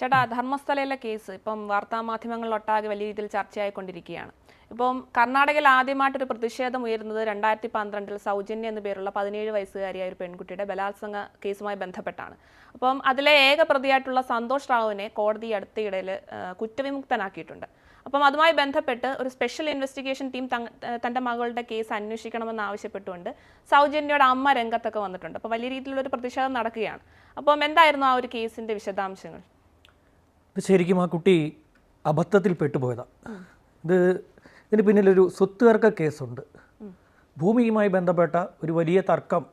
ചേട്ടാ ധർമ്മസ്ഥലയിലെ കേസ് ഇപ്പം വാർത്താമാധ്യമങ്ങളിലൊട്ടാകെ വലിയ രീതിയിൽ ചർച്ചയായിക്കൊണ്ടിരിക്കുകയാണ്. ഇപ്പം കർണാടകയിൽ ആദ്യമായിട്ടൊരു പ്രതിഷേധം ഉയരുന്നത് രണ്ടായിരത്തി പന്ത്രണ്ടിൽ സൗജന്യ എന്ന പേരുള്ള പതിനേഴ് വയസ്സുകാരിയായ ഒരു പെൺകുട്ടിയുടെ ബലാത്സംഗ കേസുമായി ബന്ധപ്പെട്ടാണ്. അപ്പം അതിലെ ഏക പ്രതിയായിട്ടുള്ള സന്തോഷ് റാവുവിനെ കോടതി അടുത്തിടയിൽ കുറ്റവിമുക്തനാക്കിയിട്ടുണ്ട്. അപ്പം അതുമായി ബന്ധപ്പെട്ട് ഒരു സ്പെഷ്യൽ ഇൻവെസ്റ്റിഗേഷൻ ടീം തന്റെ മകളുടെ കേസ് അന്വേഷിക്കണമെന്ന് ആവശ്യപ്പെട്ടുകൊണ്ട് സൗജന്യയുടെ അമ്മ രംഗത്തൊക്കെ വന്നിട്ടുണ്ട്. അപ്പോൾ വലിയ രീതിയിലുള്ള ഒരു പ്രതിഷേധം നടക്കുകയാണ്. അപ്പം എന്തായിരുന്നു ആ ഒരു കേസിന്റെ വിശദാംശങ്ങൾ? ശരിക്കും ആ കുട്ടി അബദ്ധത്തിൽ പെട്ടുപോയതാണ് ഇത് ഇതിന് പിന്നിലൊരു സ്വത്ത് തർക്ക കേസുണ്ട്. ഭൂമിയുമായി ബന്ധപ്പെട്ട ഒരു വലിയ തർക്കം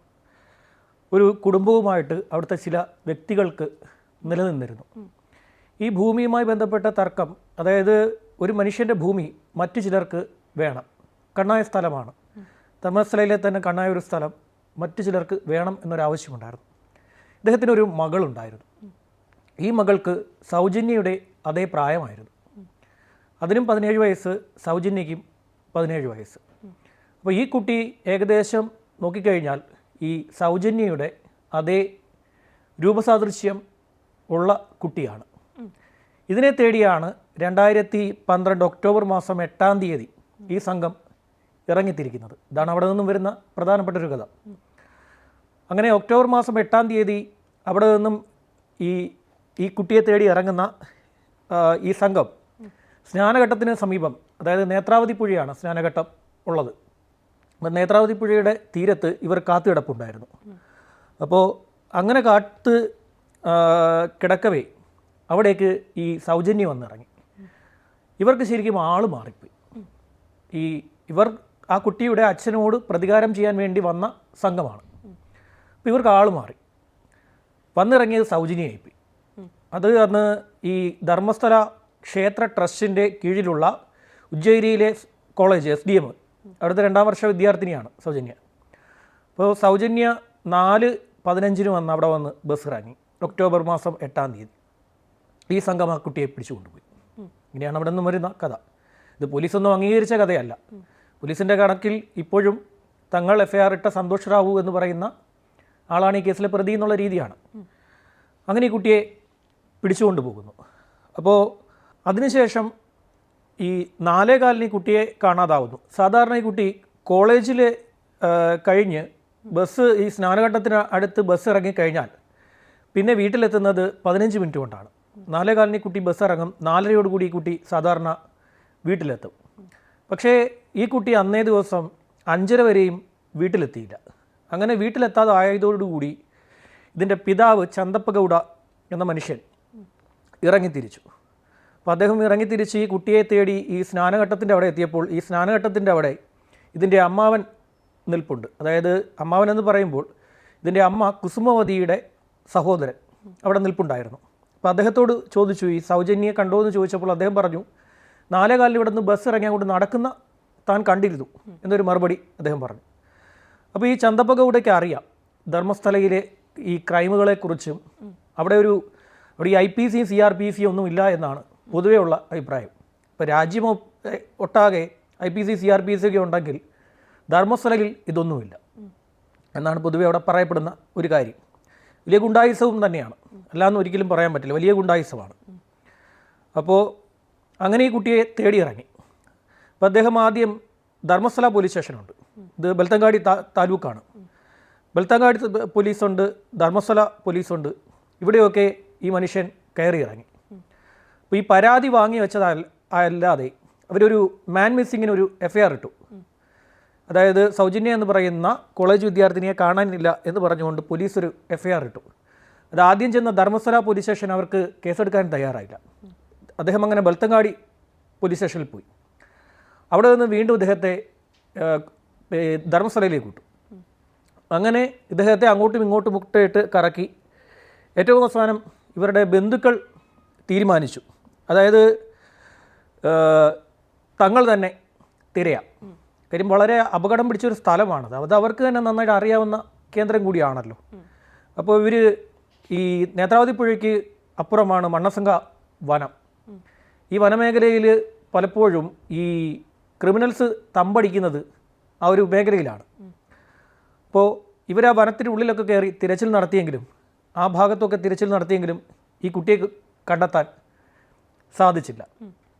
ഒരു കുടുംബവുമായിട്ട് അവിടുത്തെ ചില വ്യക്തികൾക്ക് നിലനിന്നിരുന്നു. ഈ ഭൂമിയുമായി ബന്ധപ്പെട്ട തർക്കം അതായത് ഒരു മനുഷ്യന്റെ ഭൂമി മറ്റു ചിലർക്ക് വേണം. കണ്ണായ സ്ഥലമാണ്. തമസ്ലയിലെ തന്നെ കണ്ണായ ഒരു സ്ഥലം മറ്റു ചിലർക്ക് വേണം എന്നൊരാവശ്യമുണ്ടായിരുന്നു. ഇദ്ദേഹത്തിന് ഒരു മകളുണ്ടായിരുന്നു. ഈ മകൾക്ക് സൗജന്യയുടെ അതേ പ്രായമായിരുന്നു. അതിനും പതിനേഴ് വയസ്സ് സൗജന്യയ്ക്കും പതിനേഴ് വയസ്സ്. അപ്പോൾ ഈ കുട്ടി ഏകദേശം നോക്കിക്കഴിഞ്ഞാൽ ഈ സൗജന്യയുടെ അതേ രൂപസാദൃശ്യം ഉള്ള കുട്ടിയാണ്. ഇതിനെ തേടിയാണ് രണ്ടായിരത്തി പന്ത്രണ്ട് ഒക്ടോബർ മാസം എട്ടാം തീയതി ഈ സംഘം ഇറങ്ങിത്തിരിക്കുന്നത്. ഇതാണ് അവിടെ നിന്നും വരുന്ന പ്രധാനപ്പെട്ട ഒരു കഥ. അങ്ങനെ ഒക്ടോബർ മാസം എട്ടാം തീയതി അവിടെ നിന്നും ഈ ഈ കുട്ടിയെ തേടി ഇറങ്ങുന്ന ഈ സംഘം സ്നാനഘട്ടത്തിന് സമീപം അതായത് നേത്രാവതി പുഴയാണ് സ്നാനഘട്ടം ഉള്ളത്. അപ്പം നേത്രാവതി പുഴയുടെ തീരത്ത് ഇവർ കാത്തുകിടപ്പുണ്ടായിരുന്നു. അപ്പോൾ അങ്ങനെ കാത്ത് കിടക്കവേ അവിടേക്ക് ഈ സൗജന്യം വന്നിറങ്ങി. ഇവർക്ക് ശരിക്കും ആൾ മാറിപ്പോയി. ഈ ഇവർ ആ കുട്ടിയുടെ അച്ഛനോട് പ്രതികാരം ചെയ്യാൻ വേണ്ടി വന്ന സംഘമാണ്. അപ്പോൾ ഇവർക്ക് ആൾ മാറി. വന്നിറങ്ങിയത് സൗജന്യമായിപ്പോയി അത് അന്ന് ഈ ധർമ്മസ്ഥല ക്ഷേത്ര ട്രസ്റ്റിന്റെ കീഴിലുള്ള ഉജ്ജയിരിയിലെ കോളേജ് എസ് ഡി എം. അവിടുത്തെ രണ്ടാം വർഷ വിദ്യാർത്ഥിനിയാണ് സൗജന്യ. അപ്പോൾ സൗജന്യ നാല് പതിനഞ്ചിന് വന്ന് അവിടെ വന്ന് ബസ് ഇറങ്ങി. ഒക്ടോബർ മാസം എട്ടാം തീയതി. ഈ സംഘം ആ കുട്ടിയെ പിടിച്ചു കൊണ്ടുപോയി. ഇങ്ങനെയാണ് അവിടെ നിന്ന് വരുന്ന കഥ. ഇത് പോലീസൊന്നും അംഗീകരിച്ച കഥയല്ല. പോലീസിന്റെ കണക്കിൽ ഇപ്പോഴും തങ്ങൾ എഫ് ഐ ആർ ഇട്ട സന്തോഷ് റാവു എന്ന് പറയുന്ന ആളാണ് ഈ കേസിലെ പ്രതി എന്നുള്ള രീതിയാണ്. അങ്ങനെ ഈ കുട്ടിയെ പിടിച്ചുകൊണ്ട് പോകുന്നു അപ്പോൾ അതിനുശേഷം ഈ നാലേ കാലിന് ഈ കുട്ടിയെ കാണാതാവുന്നു. സാധാരണ ഈ കുട്ടി കോളേജിൽ കഴിഞ്ഞ് ബസ് ഈ സ്നാനഘട്ടത്തിന് അടുത്ത് ബസ് ഇറങ്ങിക്കഴിഞ്ഞാൽ പിന്നെ വീട്ടിലെത്തുന്നത് പതിനഞ്ച് മിനിറ്റ് കൊണ്ടാണ്. നാലേ കാലിന് ഈ കുട്ടി ബസ് ഇറങ്ങും നാലരയോടുകൂടി ഈ കുട്ടി സാധാരണ വീട്ടിലെത്തും. പക്ഷേ ഈ കുട്ടി അന്നേ ദിവസം അഞ്ചര വരെയും വീട്ടിലെത്തിയില്ല. അങ്ങനെ വീട്ടിലെത്താതെ ആയതോടുകൂടി ഇതിന്റെ പിതാവ് ചന്തപ്പ ഗൗഡ എന്ന മനുഷ്യൻ ഇറങ്ങിത്തിരിച്ചു. അപ്പോൾ അദ്ദേഹം ഇറങ്ങിത്തിരിച്ച് ഈ കുട്ടിയെ തേടി ഈ സ്നാനഘട്ടത്തിന്റെ അവിടെ എത്തിയപ്പോൾ ഈ സ്നാനഘട്ടത്തിന്റെ അവിടെ ഇതിന്റെ അമ്മാവൻ നിൽപ്പുണ്ട്. അതായത് അമ്മാവൻ എന്ന് പറയുമ്പോൾ ഇതിന്റെ അമ്മ കുസുമവതിയുടെ സഹോദരൻ അവിടെ നിൽപ്പുണ്ടായിരുന്നു. അപ്പോൾ അദ്ദേഹത്തോട് ചോദിച്ചു ഈ സൗജന്യെ കണ്ടോ? എന്ന് ചോദിച്ചപ്പോൾ അദ്ദേഹം പറഞ്ഞു നാലേ കാലിൽ ഇവിടെ നിന്ന് ബസ് ഇറങ്ങി അങ്ങോട്ട് നടക്കുന്ന താൻ കണ്ടിരുന്നു എന്നൊരു മറുപടി അദ്ദേഹം പറഞ്ഞു. അപ്പോൾ ഈ ചന്തപ്പഗൗഡയ്ക്ക് അറിയാം ധർമ്മസ്ഥലയിലെ ഈ ക്രൈമുകളെക്കുറിച്ചും അവിടെ ഒരു അവിടെ ഈ ഐ പി സിയും സി ആർ പി സിയും ഒന്നും ഇല്ല എന്നാണ് പൊതുവേ ഉള്ള അഭിപ്രായം. ഇപ്പോൾ രാജ്യം ഒട്ടാകെ I P C C R P C ഒക്കെ ഉണ്ടെങ്കിൽ ധർമ്മസ്ഥലയിൽ ഇതൊന്നുമില്ല. എന്നാണ് പൊതുവെ അവിടെ പറയപ്പെടുന്ന ഒരു കാര്യം. വലിയ ഗുണ്ടായുസവും തന്നെയാണ്. അല്ലാന്ന് ഒരിക്കലും പറയാൻ പറ്റില്ല. വലിയ ഗുണ്ടായുസമാണ്. അപ്പോൾ അങ്ങനെ ഈ കുട്ടിയെ തേടി ഇറങ്ങി അപ്പോൾ അദ്ദേഹം ആദ്യം ധർമ്മസ്ഥല പോലീസ് സ്റ്റേഷനുണ്ട്. ഇത് ബെൽത്തങ്കാടി താ താലൂക്കാണ്. ബെൽത്തങ്കാടി പോലീസുണ്ട് ധർമ്മസ്ഥല പോലീസുണ്ട്. ഇവിടെയൊക്കെ ഈ മനുഷ്യൻ കയറി ഇറങ്ങി അപ്പോൾ ഈ പരാതി വാങ്ങി വെച്ചതല്ല അല്ലാതെ അവരൊരു മാൻ മിസ്സിങ്ങിന് ഒരു എഫ് ഐ ആർ ഇട്ടു. അതായത് സൗജന്യ എന്ന് പറയുന്ന കോളേജ് വിദ്യാർത്ഥിനിയെ കാണാനില്ല എന്ന് പറഞ്ഞുകൊണ്ട് പോലീസ് ഒരു എഫ് ഐ ആർ ഇട്ടു. അത് ആദ്യം ചെന്ന ധർമ്മസ്ഥല പോലീസ് സ്റ്റേഷൻ അവർക്ക് കേസെടുക്കാൻ തയ്യാറായില്ല. അദ്ദേഹം അങ്ങനെ ബൽത്തങ്ങാടി പോലീസ് സ്റ്റേഷനിൽ പോയി. അവിടെ നിന്ന് വീണ്ടും ഇദ്ദേഹത്തെ ധർമ്മസ്ഥലയിലേക്ക് വിട്ടു. അങ്ങനെ ഇദ്ദേഹത്തെ അങ്ങോട്ടും ഇങ്ങോട്ടും മുട്ടയിട്ട് കറക്കി. ഏറ്റവും അവസാനം ഇവരുടെ ബന്ധുക്കൾ തീരുമാനിച്ചു. അതായത് തങ്ങൾ തന്നെ തിരയാം. കാര്യം വളരെ അപകടം പിടിച്ചൊരു സ്ഥലമാണത് അത് അവർക്ക് തന്നെ നന്നായിട്ട് അറിയാവുന്ന കേന്ദ്രം കൂടിയാണല്ലോ. അപ്പോൾ ഇവർ ഈ നേത്രാവതി പുഴയ്ക്ക് അപ്പുറമാണ് മണ്ണസംഘ വനം. ഈ വനമേഖലയിൽ പലപ്പോഴും ഈ ക്രിമിനൽസ് തമ്പടിക്കുന്നത് ആ ഒരു മേഖലയിലാണ്. അപ്പോൾ ഇവർ ആ വനത്തിനുള്ളിലൊക്കെ കയറി തിരച്ചിൽ നടത്തിയെങ്കിലും ആ ഭാഗത്തൊക്കെ തിരച്ചിൽ നടത്തിയെങ്കിലും ഈ കുട്ടിയെ കണ്ടെത്താൻ സാധിച്ചില്ല.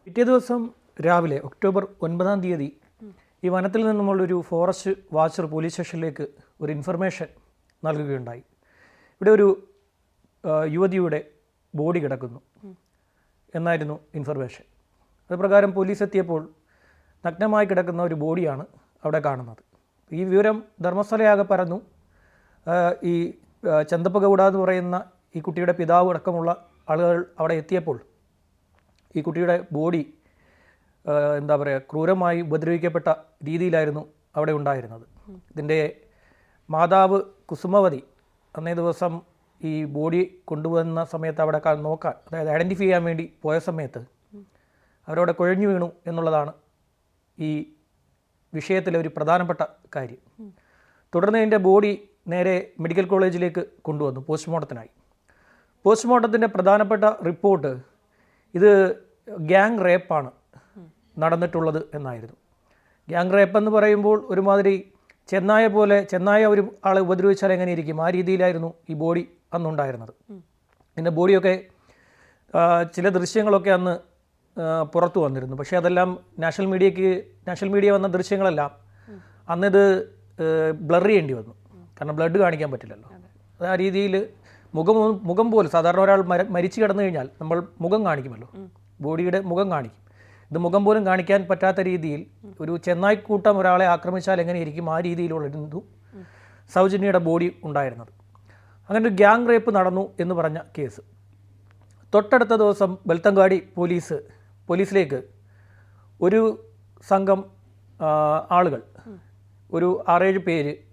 പിറ്റേ ദിവസം രാവിലെ ഒക്ടോബർ ഒൻപതാം തീയതി ഈ വനത്തിൽ നിന്നുമുള്ളൊരു ഫോറസ്റ്റ് വാച്ചർ പോലീസ് സ്റ്റേഷനിലേക്ക് ഒരു ഇൻഫർമേഷൻ നൽകുകയുണ്ടായി. ഇവിടെ ഒരു യുവതിയുടെ ബോഡി കിടക്കുന്നു എന്നായിരുന്നു ഇൻഫർമേഷൻ. അതുപ്രകാരം പോലീസ് എത്തിയപ്പോൾ നഗ്നമായി കിടക്കുന്ന ഒരു ബോഡിയാണ് അവിടെ കാണുന്നത്. ഈ വിവരം ധർമ്മസ്ഥലയാകെ പരന്നു. ഈ ആ, ചന്തപ്പഗൗഡ എന്ന് പറയുന്ന ഈ കുട്ടിയുടെ പിതാവ് അടക്കമുള്ള ആളുകൾ അവിടെ എത്തിയപ്പോൾ ഈ കുട്ടിയുടെ ബോഡി എന്താ പറയുക ക്രൂരമായി ഉപദ്രവിക്കപ്പെട്ട രീതിയിലായിരുന്നു അവിടെ ഉണ്ടായിരുന്നത്. ഇതിന്റെ മാതാവ് കുസുമവതി അന്നേ ദിവസം ഈ ബോഡി കൊണ്ടുവന്ന സമയത്ത് അവിടെ നോക്കാൻ അതായത് ഐഡന്റിഫൈ ചെയ്യാൻ വേണ്ടി പോയ സമയത്ത് അവരവിടെ കുഴഞ്ഞു വീണു എന്നുള്ളതാണ് ഈ വിഷയത്തിലെ ഒരു പ്രധാനപ്പെട്ട കാര്യം. തുടർന്ന് ഇതിന്റെ ബോഡി നേരെ മെഡിക്കൽ കോളേജിലേക്ക് കൊണ്ടുവന്നു പോസ്റ്റ്മോർട്ടത്തിനായി. പോസ്റ്റ്മോർട്ടത്തിന്റെ പ്രധാനപ്പെട്ട റിപ്പോർട്ട് ഇത് ഗ്യാങ് റേപ്പാണ് നടന്നിട്ടുള്ളത് എന്നായിരുന്നു. ഗ്യാങ് റേപ്പ് എന്ന് പറയുമ്പോൾ ഒരുമാതിരി ചെന്നായ പോലെ ചെന്നായ ഒരു ആളെ ഉപദ്രവിച്ചാൽ എങ്ങനെ ഇരിക്കും ആ രീതിയിലായിരുന്നു ഈ ബോഡി അന്നുണ്ടായിരുന്നത്. പിന്നെ ബോഡിയൊക്കെ ചില ദൃശ്യങ്ങളൊക്കെ അന്ന് പുറത്തു വന്നിരുന്നു. പക്ഷേ അതെല്ലാം നാഷണൽ മീഡിയയ്ക്ക് നാഷണൽ മീഡിയ വന്ന ദൃശ്യങ്ങളെല്ലാം അന്നിത് ബ്ലർ ചെയ്യേണ്ടി വന്നു. കാരണം ബ്ലഡ് കാണിക്കാൻ പറ്റില്ലല്ലോ. ആ രീതിയിൽ മുഖം മുഖം പോലും സാധാരണ ഒരാൾ മരിച്ചു കിടന്നു കഴിഞ്ഞാൽ നമ്മൾ മുഖം കാണിക്കുമല്ലോ. ബോഡിയുടെ മുഖം കാണിക്കും. ഇത് മുഖം പോലും കാണിക്കാൻ പറ്റാത്ത രീതിയിൽ ഒരു ചെന്നായിക്കൂട്ടം ഒരാളെ ആക്രമിച്ചാൽ എങ്ങനെയിരിക്കും ആ രീതിയിലുള്ള രീതിയിലുള്ളൊരു സൗജന്യയുടെ ബോഡി ഉണ്ടായിരുന്നത്. അങ്ങനെ ഒരു ഗ്യാങ് റേപ്പ് നടന്നു എന്ന് പറഞ്ഞ കേസ്. തൊട്ടടുത്ത ദിവസം ബെൽത്തങ്കാടി പോലീസ് പോലീസിലേക്ക് ഒരു സംഘം ആളുകൾ ഒരു ആറേഴ് പേര്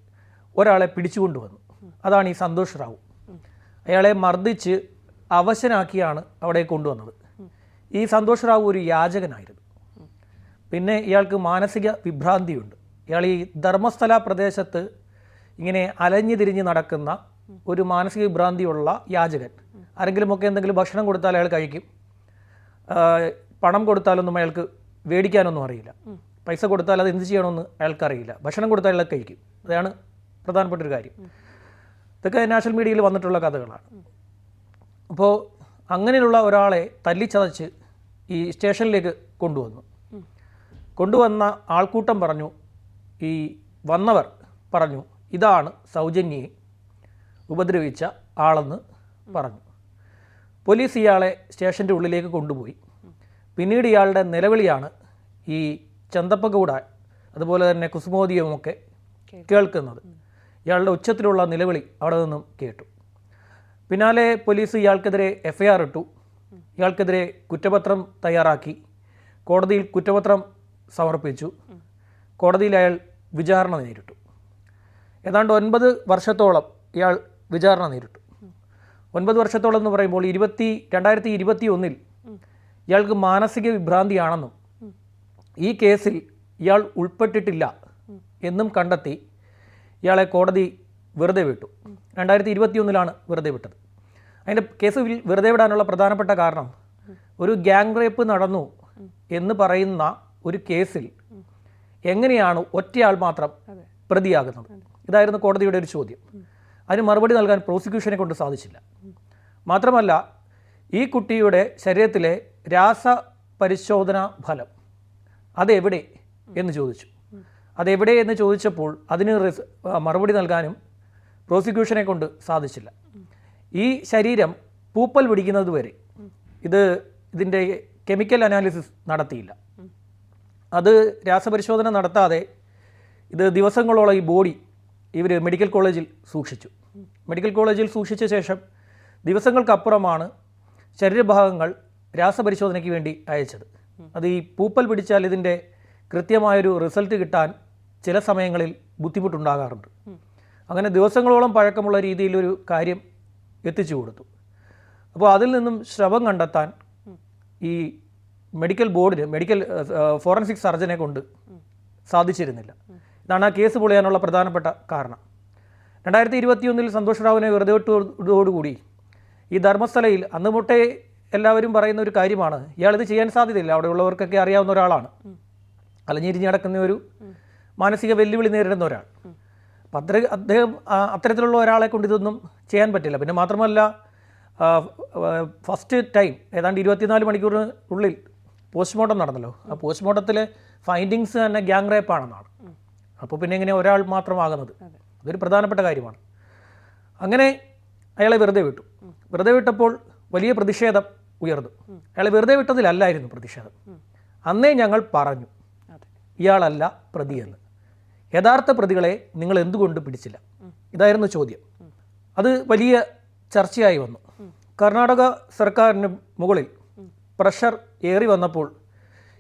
ഒരാളെ പിടിച്ചുകൊണ്ടുവന്നു. അതാണ് ഈ സന്തോഷ് റാവു. അയാളെ മർദ്ദിച്ച് അവശനാക്കിയാണ് അവിടെ കൊണ്ടുവന്നത്. ഈ സന്തോഷ് റാവു ഒരു യാചകനായിരുന്നു. പിന്നെ ഇയാൾക്ക് മാനസിക വിഭ്രാന്തിയുണ്ട്. ഇയാൾ ഈ ധർമ്മസ്ഥല പ്രദേശത്ത് ഇങ്ങനെ അലഞ്ഞു തിരിഞ്ഞ് നടക്കുന്ന ഒരു മാനസിക വിഭ്രാന്തിയുള്ള യാചകൻ. ആരെങ്കിലുമൊക്കെ എന്തെങ്കിലും ഭക്ഷണം കൊടുത്താൽ അയാൾ കഴിക്കും. പണം കൊടുത്താലൊന്നും അയാൾക്ക് മേടിക്കാനൊന്നും അറിയില്ല. പൈസ കൊടുത്താൽ അത് എന്ത് ചെയ്യണമെന്ന് അയാൾക്കറിയില്ല. ഭക്ഷണം കൊടുത്താൽ അയാൾ കഴിക്കും. അതാണ് പ്രധാനപ്പെട്ട ഒരു കാര്യം. ഇതൊക്കെ നാഷണൽ മീഡിയയിൽ വന്നിട്ടുള്ള കഥകളാണ്. അപ്പോൾ അങ്ങനെയുള്ള ഒരാളെ തല്ലിച്ചതച്ച് ഈ സ്റ്റേഷനിലേക്ക് കൊണ്ടുവന്നു. കൊണ്ടുവന്ന ആൾക്കൂട്ടം പറഞ്ഞു ഈ വന്നവർ പറഞ്ഞു ഇതാണ് സൗജന്യയെ ഉപദ്രവിച്ച ആളെന്ന് പറഞ്ഞു. പോലീസ് ഇയാളെ സ്റ്റേഷന്റെ ഉള്ളിലേക്ക് കൊണ്ടുപോയി. പിന്നീട് ഇയാളുടെ നിലവിളിയാണ് ഈ ചന്തപ്പഗൂഡ അതുപോലെ തന്നെ കുസുമോദിയുമൊക്കെ കേൾക്കുന്നത്. ഇയാളുടെ ഉച്ചത്തിലുള്ള നിലവിളി അവിടെ നിന്നും കേട്ടു. പിന്നാലെ പോലീസ് ഇയാൾക്കെതിരെ എഫ് ഐ ആർ ഇട്ടു. ഇയാൾക്കെതിരെ കുറ്റപത്രം തയ്യാറാക്കി. കോടതിയിൽ കുറ്റപത്രം സമർപ്പിച്ചു. കോടതിയിൽ അയാൾ വിചാരണ നേരിട്ടു. ഏതാണ്ട് ഒൻപത് വർഷത്തോളം ഇയാൾ വിചാരണ നേരിട്ടു. ഒൻപത് വർഷത്തോളം എന്ന് പറയുമ്പോൾ ഇരുപത്തി രണ്ടായിരത്തി ഇരുപത്തി ഒന്നിൽ ഇയാൾക്ക് മാനസിക വിഭ്രാന്തിയാണെന്നും ഈ കേസിൽ ഇയാൾ ഉൾപ്പെട്ടിട്ടില്ല എന്നും കണ്ടെത്തി ഇയാളെ കോടതി വെറുതെ വിട്ടു. രണ്ടായിരത്തി ഇരുപത്തി ഒന്നിലാണ് വെറുതെ വിട്ടത്. അതിന്റെ കേസ് വെറുതെ വിടാനുള്ള പ്രധാനപ്പെട്ട കാരണം ഒരു ഗ്യാങ് റേപ്പ് നടന്നു എന്ന് പറയുന്ന ഒരു കേസിൽ എങ്ങനെയാണ് ഒറ്റയാൾ മാത്രം പ്രതിയാകുന്നത്? ഇതായിരുന്നു കോടതിയുടെ ഒരു ചോദ്യം. അതിന് മറുപടി നൽകാൻ പ്രോസിക്യൂഷനെ കൊണ്ട് സാധിച്ചില്ല. മാത്രമല്ല ഈ കുട്ടിയുടെ ശരീരത്തിലെ രാസപരിശോധന ഫലം അതെവിടെ എന്ന് ചോദിച്ചു. അതെവിടെ എന്ന് ചോദിച്ചപ്പോൾ അതിന് മറുപടി നൽകാനും പ്രോസിക്യൂഷനെ കൊണ്ട് സാധിച്ചില്ല. ഈ ശരീരം പൂപ്പൽ പിടിക്കുന്നത് വരെ ഇത് ഇതിന്റെ കെമിക്കൽ അനാലിസിസ് നടത്തിയില്ല. അത് രാസപരിശോധന നടത്താതെ ഇത് ദിവസങ്ങളോളം ഈ ബോഡി ഇവർ മെഡിക്കൽ കോളേജിൽ സൂക്ഷിച്ചു. മെഡിക്കൽ കോളേജിൽ സൂക്ഷിച്ച ശേഷം ദിവസങ്ങൾക്കപ്പുറമാണ് ശരീരഭാഗങ്ങൾ രാസപരിശോധനയ്ക്ക് വേണ്ടി അയച്ചത്. അത് ഈ പൂപ്പൽ പിടിച്ചാൽ ഇതിന്റെ കൃത്യമായൊരു റിസൾട്ട് കിട്ടാൻ ചില സമയങ്ങളിൽ ബുദ്ധിമുട്ടുണ്ടാകാറുണ്ട്. അങ്ങനെ ദിവസങ്ങളോളം പഴക്കമുള്ള രീതിയിലൊരു കാര്യം എത്തിച്ചു കൊടുത്തു. അപ്പോൾ അതിൽ നിന്നും ശ്രവം കണ്ടെത്താൻ ഈ മെഡിക്കൽ ബോർഡിന് മെഡിക്കൽ ഫോറൻസിക് സർജനെ കൊണ്ട് സാധിച്ചിരുന്നില്ല. ഇതാണ് ആ കേസ് പൊളിയാനുള്ള പ്രധാനപ്പെട്ട കാരണം. രണ്ടായിരത്തി ഇരുപത്തിയൊന്നിൽ സന്തോഷ് റാവുവിനെ വെറുതെ വിട്ടതോടുകൂടി ഈ ധർമ്മസ്ഥലയിൽ അന്ന് മുട്ടേ എല്ലാവരും പറയുന്ന ഒരു കാര്യമാണ് ഇയാൾ ഇത് ചെയ്യാൻ സാധ്യതയില്ല അവിടെയുള്ളവർക്കൊക്കെ അറിയാവുന്ന ഒരാളാണ്. അലഞ്ഞിരിഞ്ഞ് നടക്കുന്ന ഒരു മാനസിക വെല്ലുവിളി നേരിടുന്ന ഒരാൾ. അപ്പം അത്ര അദ്ദേഹം അത്തരത്തിലുള്ള ഒരാളെ കൊണ്ട് ഇതൊന്നും ചെയ്യാൻ പറ്റില്ല. പിന്നെ മാത്രമല്ല ഫസ്റ്റ് ടൈം ഏതാണ്ട് ഇരുപത്തിനാല് മണിക്കൂറിനുള്ളിൽ പോസ്റ്റ്മോർട്ടം നടന്നല്ലോ. ആ പോസ്റ്റ്മോർട്ടത്തിലെ ഫൈൻഡിങ്സ് തന്നെ ഗ്യാങ് റേപ്പാണെന്നാണ് അപ്പോൾ പിന്നെ ഇങ്ങനെ ഒരാൾ മാത്രമാകുന്നത്. അതൊരു പ്രധാനപ്പെട്ട കാര്യമാണ്. അങ്ങനെ അയാളെ വെറുതെ വിട്ടു. വെറുതെ വിട്ടപ്പോൾ വലിയ പ്രതിഷേധം ഉയർന്നു. അയാളെ വെറുതെ വിട്ടതിലല്ലായിരുന്നു പ്രതിഷേധം. അന്നേ ഞങ്ങൾ പറഞ്ഞു ഇയാളല്ല പ്രതിയെന്ന്. യഥാർത്ഥ പ്രതികളെ നിങ്ങൾ എന്തുകൊണ്ട് പിടിച്ചില്ല? ഇതായിരുന്നു ചോദ്യം. അത് വലിയ ചർച്ചയായി വന്നു. കർണാടക സർക്കാരിന് മുകളിൽ പ്രഷർ ഏറി വന്നപ്പോൾ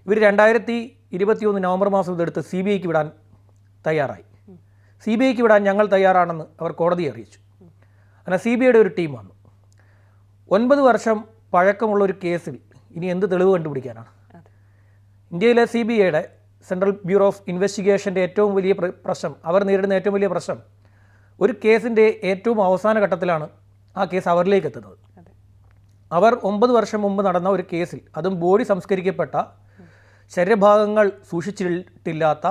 ഇവർ രണ്ടായിരത്തി ഇരുപത്തിയൊന്ന് നവംബർ മാസം ഇതെടുത്ത് സി ബി ഐക്ക് വിടാൻ തയ്യാറായി. സി ബി ഐക്ക് വിടാൻ ഞങ്ങൾ തയ്യാറാണെന്ന് അവർ കോടതിയെ അറിയിച്ചു. അങ്ങനെ സി ബി ഐയുടെ ഒരു ടീം വന്നു. ഒൻപത് വർഷം പഴക്കമുള്ള ഒരു കേസിൽ ഇനി എന്ത് തെളിവ് കണ്ടുപിടിക്കാനാണ്? ഇന്ത്യയിലെ സി ബി ഐയുടെ സെൻട്രൽ ബ്യൂറോ ഓഫ് ഇൻവെസ്റ്റിഗേഷന്റെ ഏറ്റവും വലിയ പ്രശ്നം അവർ നേരിടുന്ന ഏറ്റവും വലിയ പ്രശ്നം ഒരു കേസിന്റെ ഏറ്റവും അവസാന ഘട്ടത്തിലാണ് ആ കേസ് അവരിലേക്ക് എത്തുന്നത്. അവർ ഒമ്പത് വർഷം മുമ്പ് നടന്ന ഒരു കേസിൽ അതും ബോഡി സംസ്കരിക്കപ്പെട്ട ശരീരഭാഗങ്ങൾ സൂക്ഷിച്ചിട്ടില്ലാത്ത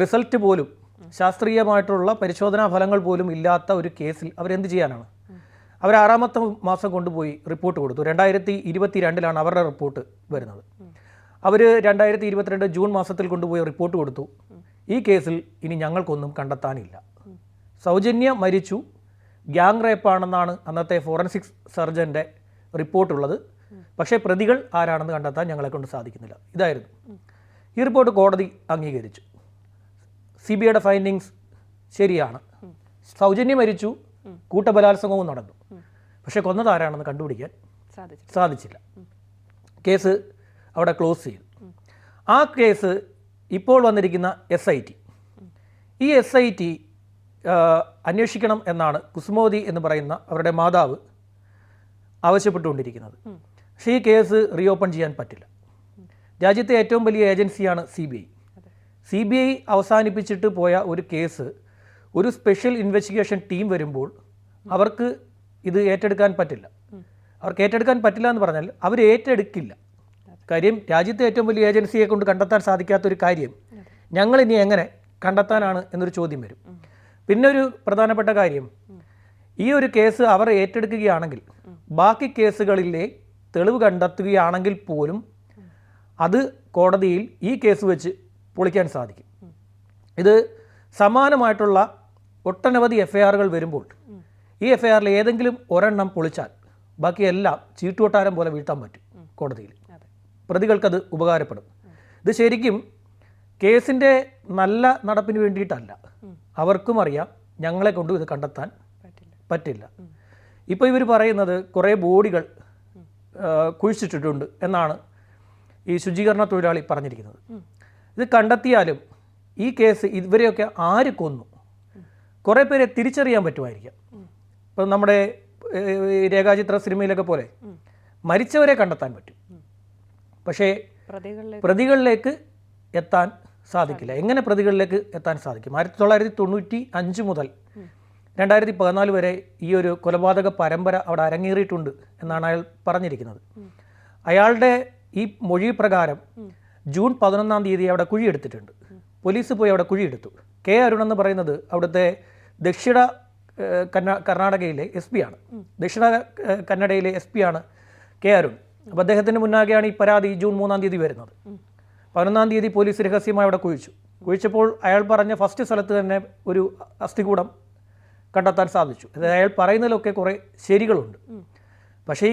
റിസൾട്ട് പോലും ശാസ്ത്രീയമായിട്ടുള്ള പരിശോധനാ ഫലങ്ങൾ പോലും ഇല്ലാത്ത ഒരു കേസിൽ അവരെന്ത് ചെയ്യാനാണ്? അവർ ആറാമത്തെ മാസം കൊണ്ടുപോയി റിപ്പോർട്ട് കൊടുത്തു. രണ്ടായിരത്തി ഇരുപത്തി രണ്ടിലാണ് അവരുടെ റിപ്പോർട്ട് വരുന്നത്. അവർ രണ്ടായിരത്തി ഇരുപത്തിരണ്ട് ജൂൺ മാസത്തിൽ കൊണ്ടുപോയി റിപ്പോർട്ട് കൊടുത്തു. ഈ കേസിൽ ഇനി ഞങ്ങൾക്കൊന്നും കണ്ടെത്താനില്ല. സൗജന്യ മരിച്ചു. ഗ്യാങ് റേപ്പാണെന്നാണ് അന്നത്തെ ഫോറൻസിക് സർജന്റെ റിപ്പോർട്ടുള്ളത് പക്ഷേ പ്രതികൾ ആരാണെന്ന് കണ്ടെത്താൻ ഞങ്ങളെ കൊണ്ട് സാധിക്കുന്നില്ല. ഇതായിരുന്നു. ഈ റിപ്പോർട്ട് കോടതി അംഗീകരിച്ചു. സി ബി ഐയുടെ ഫൈൻഡിങ്സ് ശരിയാണ്. സൗജന്യം മരിച്ചു. കൂട്ടബലാത്സംഗവും നടന്നു. പക്ഷേ കൊന്നത് ആരാണെന്ന് കണ്ടുപിടിക്കാൻ സാധിച്ചില്ല. കേസ് അവിടെ ക്ലോസ് ചെയ്യും. ആ കേസ് ഇപ്പോൾ വന്നിരിക്കുന്ന എസ് ഐ ടി ഈ എസ് ഐ ടി അന്വേഷിക്കണം എന്നാണ് കുസുമോദി എന്ന് പറയുന്ന അവരുടെ മാതാവ് ആവശ്യപ്പെട്ടുകൊണ്ടിരിക്കുന്നത്. പക്ഷേ ഈ കേസ് റീഓപ്പൺ ചെയ്യാൻ പറ്റില്ല. രാജ്യത്തെ ഏറ്റവും വലിയ ഏജൻസിയാണ് C B I C B I അവസാനിപ്പിച്ചിട്ട് പോയ ഒരു കേസ് ഒരു സ്പെഷ്യൽ ഇൻവെസ്റ്റിഗേഷൻ ടീം വരുമ്പോൾ അവർക്ക് ഇത് ഏറ്റെടുക്കാൻ പറ്റില്ല. അവർക്ക് ഏറ്റെടുക്കാൻ പറ്റില്ല എന്ന് പറഞ്ഞാൽ അവർ ഏറ്റെടുക്കില്ല. കാര്യം രാജ്യത്തെ ഏറ്റവും വലിയ ഏജൻസിയെ കൊണ്ട് കണ്ടെത്താൻ സാധിക്കാത്തൊരു കാര്യം ഞങ്ങൾ ഇനി എങ്ങനെ കണ്ടെത്താനാണ് എന്നൊരു ചോദ്യം വരും. പിന്നെ ഒരു പ്രധാനപ്പെട്ട കാര്യം ഈ ഒരു കേസ് അവർ ഏറ്റെടുക്കുകയാണെങ്കിൽ ബാക്കി കേസുകളിലെ തെളിവ് കണ്ടെത്തുകയാണെങ്കിൽ പോലും അത് കോടതിയിൽ ഈ കേസ് വെച്ച് പൊളിക്കാൻ സാധിക്കും. ഇത് സമാനമായിട്ടുള്ള ഒട്ടനവധി എഫ് ഐ ആറുകൾ വരുമ്പോൾ ഈ എഫ് ഐ ആറിൽ ഏതെങ്കിലും ഒരെണ്ണം പൊളിച്ചാൽ ബാക്കിയെല്ലാം ചീട്ടുകൊട്ടാരം പോലെ വീഴ്ത്താൻ പറ്റും കോടതിയിൽ. പ്രതികൾക്കത് ഉപകാരപ്പെടും. ഇത് ശരിക്കും കേസിന്റെ നല്ല നടപ്പിന് വേണ്ടിയിട്ടല്ല. അവർക്കും അറിയാം ഞങ്ങളെ കൊണ്ട് ഇത് കണ്ടെത്താൻ പറ്റില്ല. ഇപ്പോൾ ഇവർ പറയുന്നത് കുറേ ബോഡികൾ കുഴിച്ചിട്ടിട്ടുണ്ട് എന്നാണ് ഈ ശുചീകരണ തൊഴിലാളി പറഞ്ഞിരിക്കുന്നത്. ഇത് കണ്ടെത്തിയാലും ഈ കേസ് ഇവരെയൊക്കെ ആര് കൊന്നു? കുറേ പേരെ തിരിച്ചറിയാൻ പറ്റുമായിരിക്കാം. ഇപ്പം നമ്മുടെ രേഖാചിത്ര സിനിമയിലൊക്കെ പോലെ മരിച്ചവരെ കണ്ടെത്താൻ പറ്റും. പക്ഷേ പ്രതികളിലേക്ക് എത്താൻ സാധിക്കില്ല. എങ്ങനെ പ്രതികളിലേക്ക് എത്താൻ സാധിക്കും? ആയിരത്തി തൊള്ളായിരത്തി തൊണ്ണൂറ്റി അഞ്ച് മുതൽ രണ്ടായിരത്തി പതിനാല് വരെ ഈ ഒരു കൊലപാതക പരമ്പര അവിടെ അരങ്ങേറിയിട്ടുണ്ട് എന്നാണ് അയാൾ പറഞ്ഞിരിക്കുന്നത്. അയാളുടെ ഈ മൊഴി പ്രകാരം ജൂൺ പതിനൊന്നാം തീയതി അവിടെ കുഴിയെടുത്തിട്ടുണ്ട്. പോലീസ് പോയി അവിടെ കുഴിയെടുത്തു. കെ അരുൺ എന്ന് പറയുന്നത് അവിടുത്തെ ദക്ഷിണ കർണാടകയിലെ എസ് പി ആണ്. ദക്ഷിണ കന്നഡയിലെ എസ് പി ആണ് കെ അരുൺ. അപ്പോൾ അദ്ദേഹത്തിന് മുന്നാകെയാണ് ഈ പരാതി ജൂൺ മൂന്നാം തീയതി വരുന്നത്. പതിനൊന്നാം തീയതി പോലീസ് രഹസ്യമായി അവിടെ കുഴിച്ചു. കുഴിച്ചപ്പോൾ അയാൾ പറഞ്ഞ ഫസ്റ്റ് സ്ഥലത്ത് തന്നെ ഒരു അസ്ഥികൂടം കണ്ടെത്താൻ സാധിച്ചു. അതായത് അയാൾ പറയുന്നതിലൊക്കെ കുറേ ശരികളുണ്ട്. പക്ഷേ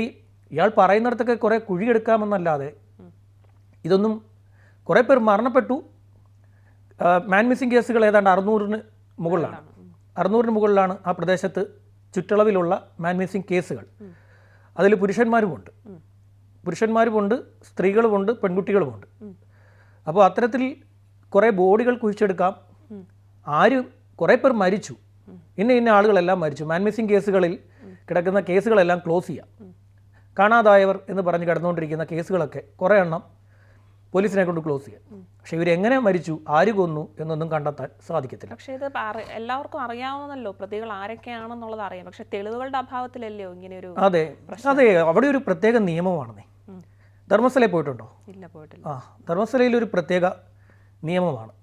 ഇയാൾ പറയുന്നിടത്തൊക്കെ കുറേ കുഴിയെടുക്കാമെന്നല്ലാതെ ഇതൊന്നും കുറേ പേർ മരണപ്പെട്ടു. മാൻ മിസ്സിംഗ് കേസുകൾ ഏതാണ്ട് അറുന്നൂറിന് മുകളിലാണ്. അറുന്നൂറിന് മുകളിലാണ് ആ പ്രദേശത്ത് ചുറ്റളവിലുള്ള മാൻ മിസ്സിംഗ് കേസുകൾ. അതിൽ പുരുഷന്മാരുമുണ്ട്. പുരുഷന്മാരുമുണ്ട് സ്ത്രീകളുമുണ്ട് പെൺകുട്ടികളുമുണ്ട്. അപ്പോൾ അത്തരത്തിൽ കുറേ ബോഡികൾ കുഴിച്ചെടുക്കാം. ആര് കുറേ പേർ മരിച്ചു. ഇന്ന ഇന്ന ആളുകളെല്ലാം മരിച്ചു. മാൻമിസിങ് കേസുകളിൽ കിടക്കുന്ന കേസുകളെല്ലാം ക്ലോസ് ചെയ്യാം. കാണാതായവർ എന്ന് പറഞ്ഞ് കിടന്നുകൊണ്ടിരിക്കുന്ന കേസുകളൊക്കെ കുറേ എണ്ണം പോലീസിനെ കൊണ്ട് ക്ലോസ് ചെയ്യാം. പക്ഷെ ഇവരെങ്ങനെ മരിച്ചു ആര് കൊന്നു എന്നൊന്നും കണ്ടെത്താൻ സാധിക്കത്തില്ല. പക്ഷേ ഇത് എല്ലാവർക്കും അറിയാവുന്നല്ലോ പ്രതികൾ ആരൊക്കെയാണെന്നുള്ളത് അറിയാം. പക്ഷെ തെളിവുകളുടെ അഭാവത്തിലല്ലയോ ഇങ്ങനെ ഒരു അതെ. അതെ. അവിടെ ഒരു പ്രത്യേക നിയമമാണെന്നേ. ധർമ്മസ്ഥലയിൽ പോയിട്ടുണ്ടോ? ഇല്ല പോയിട്ടില്ല. ആ ധർമ്മസ്ഥലയിൽ ഒരു പ്രത്യേക നിയമമാണ്.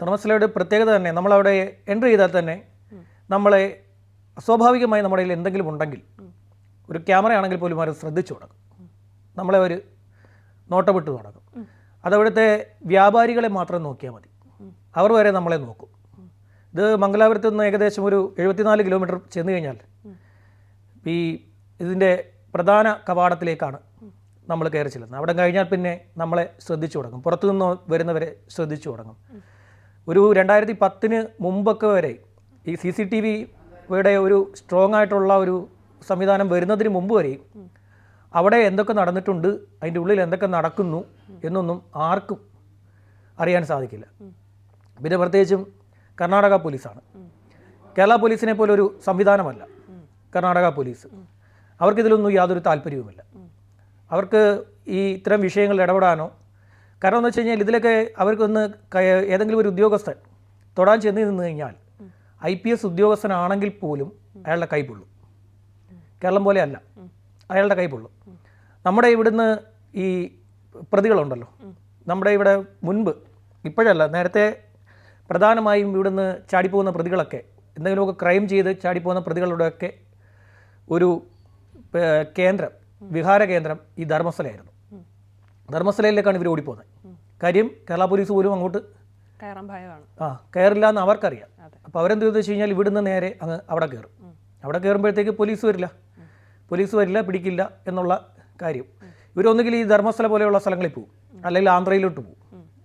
ധർമ്മസ്ഥലയുടെ പ്രത്യേകത തന്നെ നമ്മളവിടെ എന്റർ ചെയ്താൽ തന്നെ നമ്മളെ സ്വാഭാവികമായി നമ്മുടെ കയ്യിൽ എന്തെങ്കിലും ഉണ്ടെങ്കിൽ ഒരു ക്യാമറ ആണെങ്കിൽ പോലും അവർ ശ്രദ്ധിച്ചു തുടങ്ങും. നമ്മളെ ഒരു വിട്ടു തുടങ്ങും. അതവിടുത്തെ വ്യാപാരികളെ മാത്രം നോക്കിയാൽ മതി. അവർ വരെ നമ്മളെ നോക്കും. ഇത് മംഗലാപുരത്ത് നിന്ന് ഏകദേശം ഒരു എഴുപത്തിനാല് കിലോമീറ്റർ ചെന്ന് കഴിഞ്ഞാൽ ഈ ഇതിന്റെ പ്രധാന കവാടത്തിലേക്കാണ് നമ്മൾ കയറി ചെല്ലുന്നത്. അവിടെ കഴിഞ്ഞാൽ പിന്നെ നമ്മളെ ശ്രദ്ധിച്ചു തുടങ്ങും. പുറത്തു നിന്ന് വരുന്നവരെ ശ്രദ്ധിച്ചു തുടങ്ങും. ഒരു രണ്ടായിരത്തി പത്തിന് മുമ്പൊക്കെ വരെ ഈ സി സി ടി വിയുടെ ഒരു സ്ട്രോങ് ആയിട്ടുള്ള ഒരു സംവിധാനം വരുന്നതിന് മുമ്പ് വരെ അവിടെ എന്തൊക്കെ നടന്നിട്ടുണ്ട് അതിന്റെ ഉള്ളിൽ എന്തൊക്കെ നടക്കുന്നു എന്നൊന്നും ആർക്കും അറിയാൻ സാധിക്കില്ല. പിന്നെ പ്രത്യേകിച്ചും കർണാടക പോലീസാണ്. കേരള പോലീസിനെ പോലെ ഒരു സംവിധാനമല്ല കർണാടക പോലീസ്. അവർക്കിതിലൊന്നും യാതൊരു താല്പര്യവുമില്ല. അവർക്ക് ഈ ഇത്തരം വിഷയങ്ങളിൽ ഇടപെടാനോ. കാരണം എന്ന് വെച്ച് കഴിഞ്ഞാൽ ഇതിലൊക്കെ അവർക്കൊന്ന് ഏതെങ്കിലും ഒരു ഉദ്യോഗസ്ഥൻ തൊടാൻ ചെന്ന് നിന്ന് കഴിഞ്ഞാൽ ഐ പി എസ് ഉദ്യോഗസ്ഥനാണെങ്കിൽ പോലും അയാളുടെ കൈ പൊള്ളും. കേരളം പോലെ അല്ല. അയാളുടെ കൈ പൊള്ളും. നമ്മുടെ ഇവിടുന്ന് ഈ പ്രതികളുണ്ടല്ലോ. നമ്മുടെ ഇവിടെ മുൻപ് ഇപ്പോഴല്ല നേരത്തെ പ്രധാനമായും ഇവിടുന്ന് ചാടിപ്പോകുന്ന പ്രതികളൊക്കെ എന്തെങ്കിലുമൊക്കെ ക്രൈം ചെയ്ത് ചാടിപ്പോകുന്ന പ്രതികളുടെയൊക്കെ ഒരു കേന്ദ്രം വിഹാര കേന്ദ്രം ഈ ധർമ്മസ്ഥലയായിരുന്നു. ധർമ്മസ്ഥലയിലേക്കാണ് ഇവർ ഓടിപ്പോകുന്നത് കാര്യം കേരള പോലീസ് പോലും അങ്ങോട്ട് ആ കയറില്ല എന്ന് അവർക്കറിയാം. അപ്പോൾ അവരെന്ത് ചെയ്തു വെച്ച് കഴിഞ്ഞാൽ ഇവിടുന്ന് നേരെ അങ്ങ് അവിടെ കയറും. അവിടെ കയറുമ്പോഴത്തേക്ക് പോലീസ് വരില്ല. പോലീസ് വരില്ല പിടിക്കില്ല എന്നുള്ള കാര്യം. ഇവരൊന്നുകിൽ ഈ ധർമ്മസ്ഥല പോലെയുള്ള സ്ഥലങ്ങളിൽ പോകും അല്ലെങ്കിൽ ആന്ധ്രയിലോട്ട് പോകും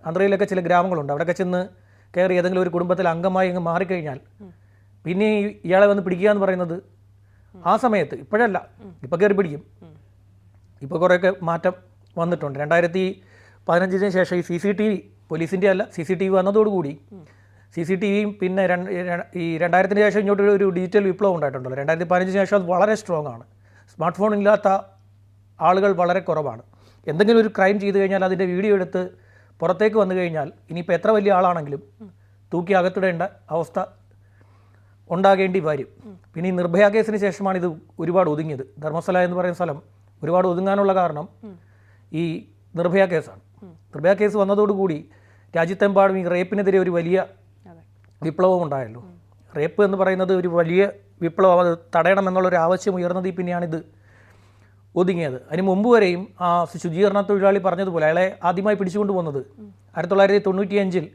ആന്ധ്രയിലൊക്കെ ചില ഗ്രാമങ്ങളുണ്ട്. അവിടെയൊക്കെ ചെന്ന് കയറി ഏതെങ്കിലും ഒരു കുടുംബത്തിൽ അംഗമായി അങ്ങ് മാറിക്കഴിഞ്ഞാൽ പിന്നെ ഇയാളെ വന്ന് പിടിക്കുക എന്ന് പറയുന്നത് ആ സമയത്ത് ഇപ്പോഴല്ല. ഇപ്പം കയറി പിടിക്കും. ഇപ്പോൾ കുറേയൊക്കെ മാറ്റം വന്നിട്ടുണ്ട്. രണ്ടായിരത്തി പതിനഞ്ചിന് ശേഷം ഈ സി സി ടി വി പോലീസിന്റെ അല്ല സി സി ടി വി വന്നതോടുകൂടി സി സി ടി വിയും പിന്നെ രണ്ട് ഈ രണ്ടായിരത്തിന് ശേഷം ഇങ്ങോട്ട് ഒരു ഡിജിറ്റൽ വിപ്ലവം ഉണ്ടായിട്ടുണ്ടല്ലോ. രണ്ടായിരത്തി പതിനഞ്ചിന് ശേഷം അത് വളരെ സ്ട്രോങ് ആണ്. സ്മാർട്ട് ഫോൺ ഇല്ലാത്ത ആളുകൾ വളരെ കുറവാണ്. എന്തെങ്കിലും ഒരു ക്രൈം ചെയ്തു കഴിഞ്ഞാൽ അതിന്റെ വീഡിയോ എടുത്ത് പുറത്തേക്ക് വന്നു കഴിഞ്ഞാൽ ഇനിയിപ്പോൾ എത്ര വലിയ ആളാണെങ്കിലും തൂക്കി അകത്തിടേണ്ട അവസ്ഥ ഉണ്ടാകേണ്ടി വരും. പിന്നെ ഈ നിർഭയ കേസിന് ശേഷമാണ് ഇത് ഒരുപാട് ഒതുങ്ങിയത്. ധർമ്മസ്ഥല എന്ന് പറയുന്ന സ്ഥലം ഒരുപാട് ഒതുങ്ങാനുള്ള കാരണം ഈ നിർഭയ കേസാണ്. നിർഭയ കേസ് വന്നതോടുകൂടി രാജ്യത്തെമ്പാടും ഈ റേപ്പിനെതിരെ ഒരു വലിയ വിപ്ലവം ഉണ്ടായല്ലോ റേപ്പ് എന്ന് പറയുന്നത് ഒരു വലിയ വിപ്ലവം. അത് തടയണമെന്നുള്ളൊരു ആവശ്യം ഉയർന്നതിൽ പിന്നെയാണിത് ഒതുങ്ങിയത്. അതിന് മുമ്പ് വരെയും ആ ശുചീകരണ തൊഴിലാളി പറഞ്ഞതുപോലെ അയാളെ ആദ്യമായി പിടിച്ചുകൊണ്ട് പോകുന്നത് ആയിരത്തി തൊള്ളായിരത്തി തൊണ്ണൂറ്റിയഞ്ചിൽ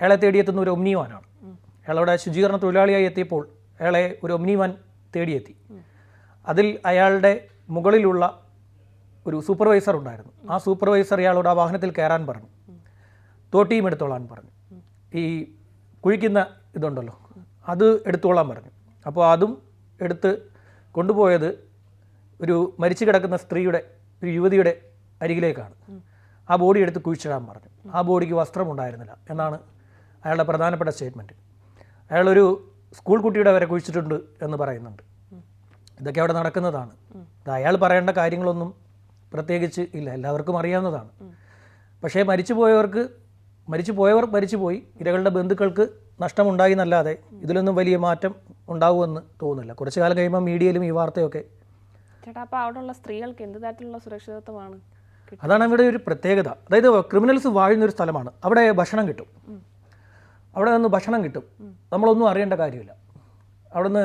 അയാളെ തേടിയെത്തുന്ന ഒരു ഒമ്നിവാനാണ്. അയാളുടെ ശുചീകരണ തൊഴിലാളിയായി എത്തിയപ്പോൾ അയാളെ ഒരു ഒമ്നിവാൻ തേടിയെത്തി. അതിൽ അയാളുടെ മുകളിലുള്ള ഒരു സൂപ്പർവൈസർ ഉണ്ടായിരുന്നു. ആ സൂപ്പർവൈസർ ഇയാളോട് ആ വാഹനത്തിൽ കയറാൻ പറഞ്ഞു. തോട്ടിയും എടുത്തോളാൻ പറഞ്ഞു. ഈ കുഴിക്കുന്ന ഇതുണ്ടല്ലോ അത് എടുത്തോളാൻ പറഞ്ഞു. അപ്പോൾ അതും എടുത്ത് കൊണ്ടുപോയത് ഒരു മരിച്ചു കിടക്കുന്ന സ്ത്രീയുടെ ഒരു യുവതിയുടെ അരികിലേക്കാണ്. ആ ബോഡി എടുത്ത് കുഴിച്ചിടാൻ പറഞ്ഞു. ആ ബോഡിക്ക് വസ്ത്രം ഉണ്ടായിരുന്നില്ല എന്നാണ് അയാളുടെ പ്രധാനപ്പെട്ട സ്റ്റേറ്റ്മെന്റ് അയാളൊരു സ്കൂൾ കുട്ടിയുടെ വരെ കുഴിച്ചിട്ടുണ്ട് എന്ന് പറയുന്നുണ്ട്. ഇതൊക്കെ അവിടെ നടക്കുന്നതാണ്. അയാൾ പറയേണ്ട കാര്യങ്ങളൊന്നും പ്രത്യേകിച്ച് ഇല്ല എല്ലാവർക്കും അറിയാവുന്നതാണ്. പക്ഷേ മരിച്ചു പോയവർക്ക് മരിച്ചു പോയവർ മരിച്ചു പോയി ഇരകളുടെ ബന്ധുക്കൾക്ക് നഷ്ടമുണ്ടായി എന്നല്ലാതെ ഇതിലൊന്നും വലിയ മാറ്റം ഉണ്ടാവുമെന്ന് തോന്നുന്നില്ല. കുറച്ചു കാലം കഴിയുമ്പോൾ മീഡിയയിലും ഈ വാർത്തയൊക്കെ ചേട്ടാ അപ്പോൾ അവിടെയുള്ള സ്ത്രീകൾക്ക് എന്ത് തരത്തിലുള്ള സുരക്ഷിതത്വമാണ് അതാണ് ഇവിടെ ഒരു പ്രത്യേകത. അതായത് ക്രിമിനൽസ് വാഴുന്ന ഒരു സ്ഥലമാണ്. അവിടെ ഭക്ഷണം കിട്ടും. അവിടെ നിന്ന് ഭക്ഷണം കിട്ടും. നമ്മളൊന്നും അറിയേണ്ട കാര്യമില്ല. അവിടെ നിന്ന്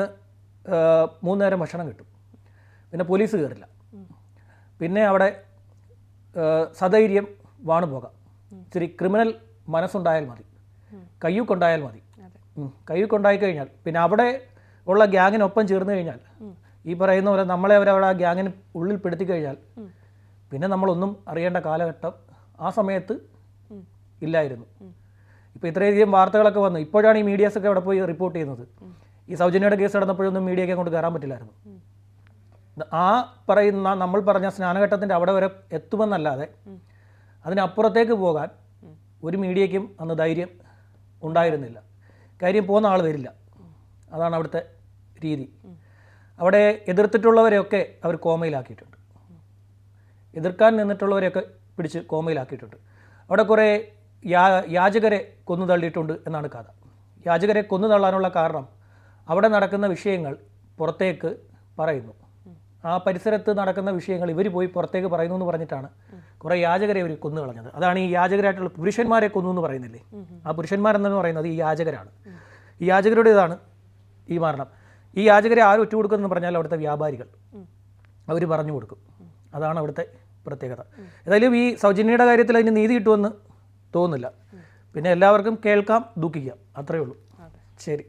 മൂന്നേരം ഭക്ഷണം കിട്ടും. പിന്നെ പോലീസ് കയറില്ല. പിന്നെ അവിടെ സധൈര്യം വാണു പോകാം. ഇച്ചിരി ക്രിമിനൽ മനസ്സുണ്ടായാൽ മതി. കയ്യൂക്കുണ്ടായാൽ മതി. കയ്യൂക്കുണ്ടായി കഴിഞ്ഞാൽ പിന്നെ അവിടെ ഉള്ള ഗ്യാങ്ങിനൊപ്പം ചേർന്ന് കഴിഞ്ഞാൽ ഈ പറയുന്ന പോലെ നമ്മളെ അവരവിടെ ആ ഗ്യാങ്ങിന് ഉള്ളിൽ പെടുത്തി കഴിഞ്ഞാൽ പിന്നെ നമ്മളൊന്നും അറിയേണ്ട കാലഘട്ടം ആ സമയത്ത് ഇല്ലായിരുന്നു. ഇപ്പോൾ ഇത്രയധികം വാർത്തകളൊക്കെ വന്നു. ഇപ്പോഴാണ് ഈ മീഡിയാസൊക്കെ അവിടെ പോയി റിപ്പോർട്ട് ചെയ്യുന്നത്. ഈ സൗജന്യയുടെ കേസ് നടന്നപ്പോഴൊന്നും മീഡിയയ്ക്ക് അങ്ങോട്ട് കയറാൻ പറ്റില്ലായിരുന്നു. ആ പറയുന്ന നമ്മൾ പറഞ്ഞ സ്നാനഘട്ടത്തിന്റെ അവിടെ വരെ എത്തുമെന്നല്ലാതെ അതിനപ്പുറത്തേക്ക് പോകാൻ ഒരു മീഡിയയ്ക്കും അന്ന് ധൈര്യം ഉണ്ടായിരുന്നില്ല. കാര്യം പോകുന്ന ആൾ വരില്ല. അതാണ് അവിടുത്തെ രീതി. അവിടെ എതിർത്തിട്ടുള്ളവരെയൊക്കെ അവർ കോമയിലാക്കിയിട്ടുണ്ട്. എതിർക്കാൻ നിന്നിട്ടുള്ളവരെയൊക്കെ പിടിച്ച് കോമയിലാക്കിയിട്ടുണ്ട്. അവിടെ കുറേ യാ യാചകരെ കൊന്നു തള്ളിയിട്ടുണ്ട് എന്നാണ് കഥ. യാചകരെ കൊന്നു തള്ളാനുള്ള കാരണം അവിടെ നടക്കുന്ന വിഷയങ്ങൾ പുറത്തേക്ക് പറയുന്നു. ആ പരിസരത്ത് നടക്കുന്ന വിഷയങ്ങൾ ഇവർ പോയി പുറത്തേക്ക് പറയുന്നു എന്ന് പറഞ്ഞിട്ടാണ് കുറേ യാചകരെ ഇവർ കൊന്നു കളഞ്ഞത് അതാണ് ഈ യാചകരായിട്ടുള്ള പുരുഷന്മാരെ കൊന്നു എന്ന് പറയുന്നില്ലേ? ആ പുരുഷന്മാരെന്നു പറയുന്നത് ഈ യാചകരാണ്. ഈ യാചകരുടേതാണ് ഈ മരണം. ഈ യാചകരെ ആരും ഒറ്റ എന്ന് പറഞ്ഞാൽ അവിടുത്തെ വ്യാപാരികൾ അവർ പറഞ്ഞു കൊടുക്കും. അതാണ് അവിടുത്തെ പ്രത്യേകത. ഏതായാലും ഈ സൗജന്യയുടെ കാര്യത്തിൽ അതിന് നീതി കിട്ടുമെന്ന് തോന്നുന്നില്ല. പിന്നെ എല്ലാവർക്കും കേൾക്കാം ദുഃഖിക്കാം. അത്രയേ ഉള്ളൂ. ശരി.